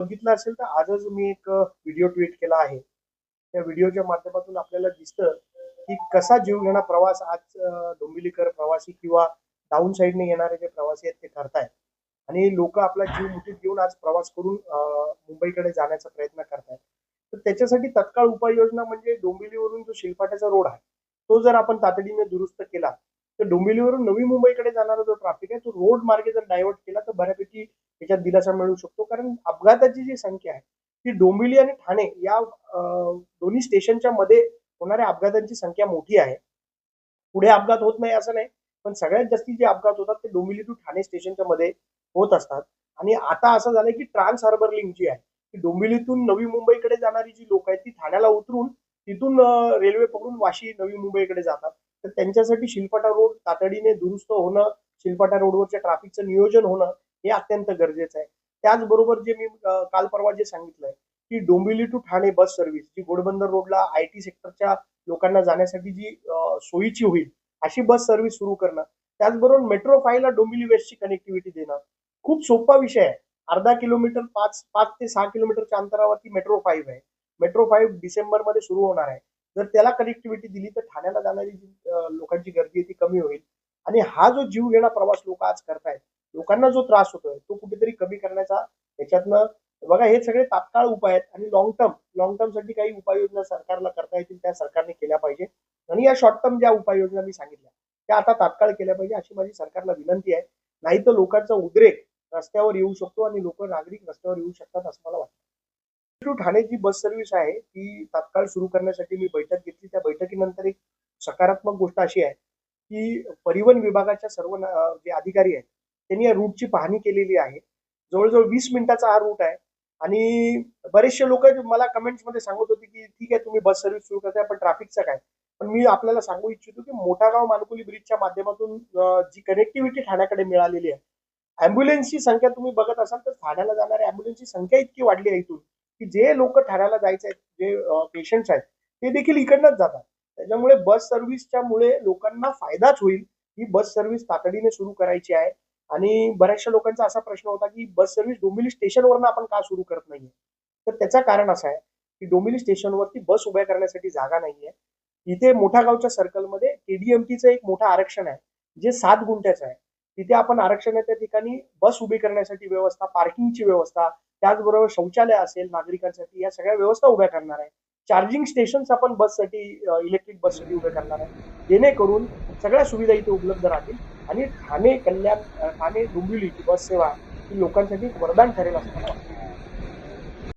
बघितलं असेल तर आजच मी एक व्हिडिओ ट्विट केला आहे. त्या व्हिडिओच्या माध्यमातून आपल्याला दिसतं की कसा जीवघेणा प्रवास आज डोंबिलीकर डोंबिवलीकर प्रवासी किंवा डाऊन साईडने येणारे जे प्रवासी आहेत ते करतायत. आणि लोक आपला जीव मुठीत घेऊन आज प्रवास करून मुंबईकडे जाण्याचा प्रयत्न करतायत. तर त्याच्यासाठी तत्काळ उपाययोजना म्हणजे डोंबिवलीवरून जो शिलपाट्याचा रोड आहे तो जर आपण तातडीने दुरुस्त केला तर डोंबिवलीवरून नवी मुंबईकडे जाणारा जो ट्रॅफिक आहे तो रोड मार्गे जर डायव्हर्ट केला तर बऱ्यापैकी याच्यात दिलासा मिळू शकतो. कारण अपघाताची जी संख्या आहे ती डोंबिवली आणि ठाणे या दोन्ही स्टेशनच्या मध्ये होणाऱ्या अपघातांची संख्या मोठी आहे. पुढे अपघात होत नाही असं नाही पण सगळ्यात जास्ती जे अपघात होतात ते डोंबिवली टू ठाणे स्टेशनच्या मध्ये होत असतात. आणि आता असं झालंय की ट्रान्स हार्बर लिंक जी आहे ती डोंबिवलीतून नवी मुंबईकडे जाणारी जी लोक आहेत ती ठाण्याला उतरून तिथून रेल्वे पकडून वाशी नवी मुंबईकडे जातात. तर त्यांच्यासाठी शिलपाटा रोड तातडीने दुरुस्त होणं शिलपाटा रोडवरच्या ट्रॅफिकचं नियोजन होणं हे अत्यंत गरजेचं आहे. त्याचबरोबर जे मी काल परवा जे सांगितलंय की Dombivli to Thane bus service जी घोडबंदर रोडला आय टी सेक्टरच्या लोकांना जाण्यासाठी जी सोयीची होईल अशी बस सर्व्हिस सुरू करणं. त्याचबरोबर मेट्रो फायला डोंबिवली वेस्टची कनेक्टिव्हिटी देणं. खूप सोपा विषय आहे. अर्धा किलोमीटर पाच पाच ते सहा किलोमीटरच्या अंतरावरती मेट्रो फाईव्ह आहे. मेट्रो फाईव्ह डिसेंबरमध्ये सुरू होणार आहे. जर त्याला कनेक्टिव्हिटी दिली तर ठाण्याला जाणारी जी लोकांची गर्दी आहे ती कमी होईल. आणि हा जो जीव घेणा प्रवास लोक आज करतायत लोकांना जो त्रास होतोय तो कुठेतरी कमी करण्याचा त्याच्यातनं बघा हे सगळे तात्काळ उपाय आहेत आणि लॉंग टर्म लॉंग टर्मसाठी काही उपाययोजना सरकारला करता येतील त्या सरकारने केल्या पाहिजे. आणि या शॉर्ट टर्म ज्या उपाययोजना मी सांगितल्या त्या आता तात्काळ केल्या पाहिजे अशी माझी सरकारला विनंती आहे. नाही तर लोकांचा उद्रेक रस्त्यावर येऊ शकतो आणि लोक नागरिक रस्त्यावर येऊ शकतात असं मला वाटतं. ठाणे जी बस सर्व्हिस आहे ती तात्काळ सुरू करण्यासाठी मी बैठक घेतली. त्या बैठकीनंतर एक सकारात्मक गोष्ट अशी आहे की परिवहन विभागाच्या सर्व जे अधिकारी आहेत त्यांनी या रूटची पाहणी केलेली आहे. जवळजवळ वीस मिनिटाचा हा रूट आहे. आणि बरेचसे लोक मला कमेंट्समध्ये सांगत होते की ठीक आहे तुम्ही बस सर्व्हिस सुरू करताय पण ट्रॅफिकचं काय? पण मी आपल्याला सांगू इच्छितो की मोठागाव मानकुली ब्रिजच्या माध्यमातून जी कनेक्टिव्हिटी ठाण्याकडे मिळालेली आहे. अँब्युलन्सची संख्या तुम्ही बघत असाल तर ठाण्याला जाणाऱ्या अँब्युलन्सची संख्या इतकी वाढली आहे इथून की जे लोक ठाण्याला जायचे आहेत जे पेशंट्स आहेत ते देखील इकडनंच जातात. त्याच्यामुळे बस सर्व्हिसच्यामुळे लोकांना फायदाच होईल. ही बस सर्व्हिस तातडीने सुरू करायची आहे. आणि बऱ्याचशा लोकांचा असा प्रश्न होता की बस सर्व्हिस डोंबिवली स्टेशनवरनं आपण का सुरू करत नाहीये? तर त्याचं कारण असं आहे की डोंबिवली स्टेशनवरती बस उभ्या करण्यासाठी जागा नाहीये. इथे मोठ्या गावच्या सर्कलमध्ये केडीएमटीचं एक मोठं आरक्षण आहे जे सात गुंठ्याचं आहे. तिथे आपण आरक्षणाच्या ठिकाणी बस उभी करण्यासाठी व्यवस्था पार्किंगची व्यवस्था त्याचबरोबर शौचालय असेल नागरिकांसाठी या सगळ्या व्यवस्था उभ्या करणार आहे. चार्जिंग स्टेशन्स आपण बससाठी इलेक्ट्रिक बससाठी उभे करणार आहे. जेणेकरून सगळ्या सुविधा इथे उपलब्ध राहतील. आणि ठाणे कल्याण ठाणे डोंबिवली बस सेवा ही लोकांसाठी वरदान ठरेल असं मला वाटतं.